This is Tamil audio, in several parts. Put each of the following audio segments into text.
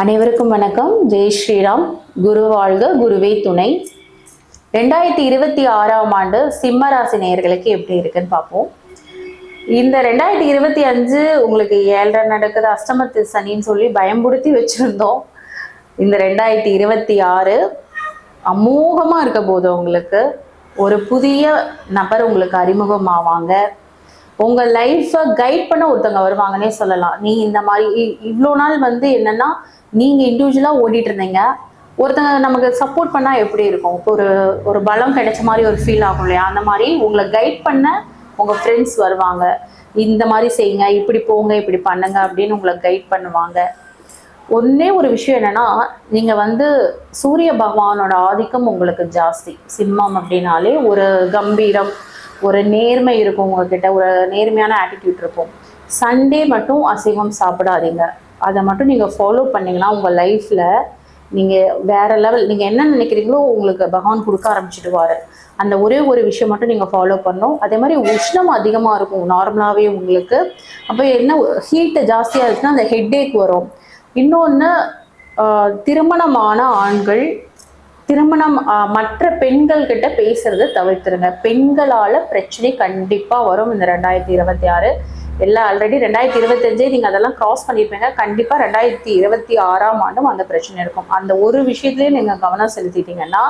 அனைவருக்கும் வணக்கம். ஜெய் ஸ்ரீராம். குரு வாழ்க குருவே துணை. ரெண்டாயிரத்தி இருபத்தி ஆறாம் ஆண்டு சிம்ம ராசி நேயர்களுக்கு எப்படி இருக்குன்னு பார்ப்போம். இந்த ரெண்டாயிரத்தி இருபத்தி அஞ்சு உங்களுக்கு ஏழரை நடக்குது அஷ்டமத்து சனின்னு சொல்லி பயம்படுத்தி வச்சிருந்தோம். இந்த ரெண்டாயிரத்தி இருபத்தி ஆறு அமோகமா இருக்க போது உங்களுக்கு. ஒரு புதிய நபர் உங்களுக்கு அறிமுகமாவாங்க. உங்க லைஃப்பை கைட் பண்ண ஒருத்தவங்க வருவாங்கன்னே சொல்லலாம். நீ இந்த மாதிரி இ- இவ்வளோ நாள் வந்து என்னன்னா நீங்க இண்டிவிஜுவலா ஓடிட்டு இருந்தீங்க. ஒருத்தங்க நமக்கு சப்போர்ட் பண்ணா எப்படி இருக்கும்? ஒரு ஒரு பலம் கிடைச்ச மாதிரி ஒரு ஃபீல் ஆகும் இல்லையா? அந்த மாதிரி உங்களை கைட் பண்ண உங்க ஃப்ரெண்ட்ஸ் வருவாங்க. இந்த மாதிரி செய்யுங்க இப்படி போங்க இப்படி பண்ணுங்க அப்படின்னு உங்களை கைட் பண்ணுவாங்க. ஒன்னே ஒரு விஷயம் என்னன்னா நீங்க வந்து சூரிய பகவானோட ஆதிக்கம் உங்களுக்கு ஜாஸ்தி. சிம்மம் அப்படின்னாலே ஒரு கம்பீரம் ஒரு நேர்மை இருக்கும் உங்ககிட்ட ஒரு நேர்மையான ஆட்டிடியூட் இருக்கும். சண்டே மட்டும் அசைவம் சாப்பிடாதீங்க. அதை மட்டும் நீங்கள் ஃபாலோ பண்ணீங்கன்னா உங்கள் லைஃப்பில் நீங்கள் வேற லெவல் நீங்கள் என்ன நினைக்கிறீங்களோ உங்களுக்கு பகவான் கொடுக்க ஆரம்பிச்சிடுவாரு. அந்த ஒரே ஒரு விஷயம் மட்டும் நீங்கள் ஃபாலோ பண்ணணும். அதே மாதிரி உஷ்ணம் அதிகமாக இருக்கும் நார்மலாகவே உங்களுக்கு. அப்போ என்ன ஹீட்டு ஜாஸ்தியாக இருக்குன்னா அந்த ஹெட்டேக் வரும். இன்னொன்று திருமணமான ஆண்கள் திருமணம் மற்ற பெண்கள் கிட்ட பேசுறதை தவிர்த்துருங்க. பெண்களால பிரச்சனை கண்டிப்பா வரும் இந்த ரெண்டாயிரத்தி இருபத்தி ஆறு. எல்லாம் ஆல்ரெடி ரெண்டாயிரத்தி இருபத்தஞ்சே நீங்கள் அதெல்லாம் க்ராஸ் பண்ணியிருப்பீங்க கண்டிப்பாக ரெண்டாயிரத்தி இருபத்தி ஆறாம் ஆண்டும் அந்த பிரச்சனை இருக்கும். அந்த ஒரு விஷயத்துலேயே நீங்கள் கவனம் செலுத்திட்டீங்கன்னா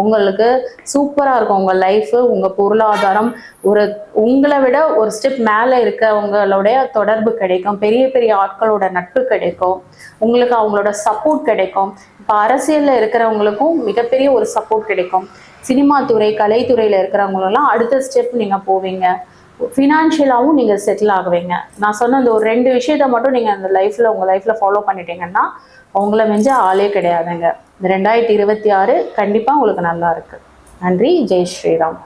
உங்களுக்கு சூப்பராக இருக்கும் உங்கள் லைஃப் உங்கள் பொருளாதாரம். ஒரு உங்களை விட ஒரு ஸ்டெப் மேலே இருக்க உங்களுடைய தொடர்பு கிடைக்கும். பெரிய பெரிய ஆட்களோட நட்பு கிடைக்கும். உங்களுக்கு அவங்களோட சப்போர்ட் கிடைக்கும். இப்போ அரசியலில் இருக்கிறவங்களுக்கும் மிகப்பெரிய ஒரு சப்போர்ட் கிடைக்கும். சினிமா துறை கலைத்துறையில் இருக்கிறவங்களெல்லாம் அடுத்த ஸ்டெப் நீங்கள் போவீங்க. ஃபினான்ஷியலாகவும் நீங்கள் செட்டில் ஆகுவீங்க. நான் சொன்ன அந்த ஒரு ரெண்டு விஷயத்த மட்டும் நீங்கள் அந்த லைஃப்பில் உங்கள் லைஃப்பில் ஃபாலோ பண்ணிட்டீங்கன்னா உங்களை மிஞ்ச ஆளே கிடையாதுங்க. இந்த ரெண்டாயிரத்தி இருபத்தி ஆறு கண்டிப்பாக உங்களுக்கு நல்லா இருக்கு. நன்றி. ஜெய் ஸ்ரீராம்.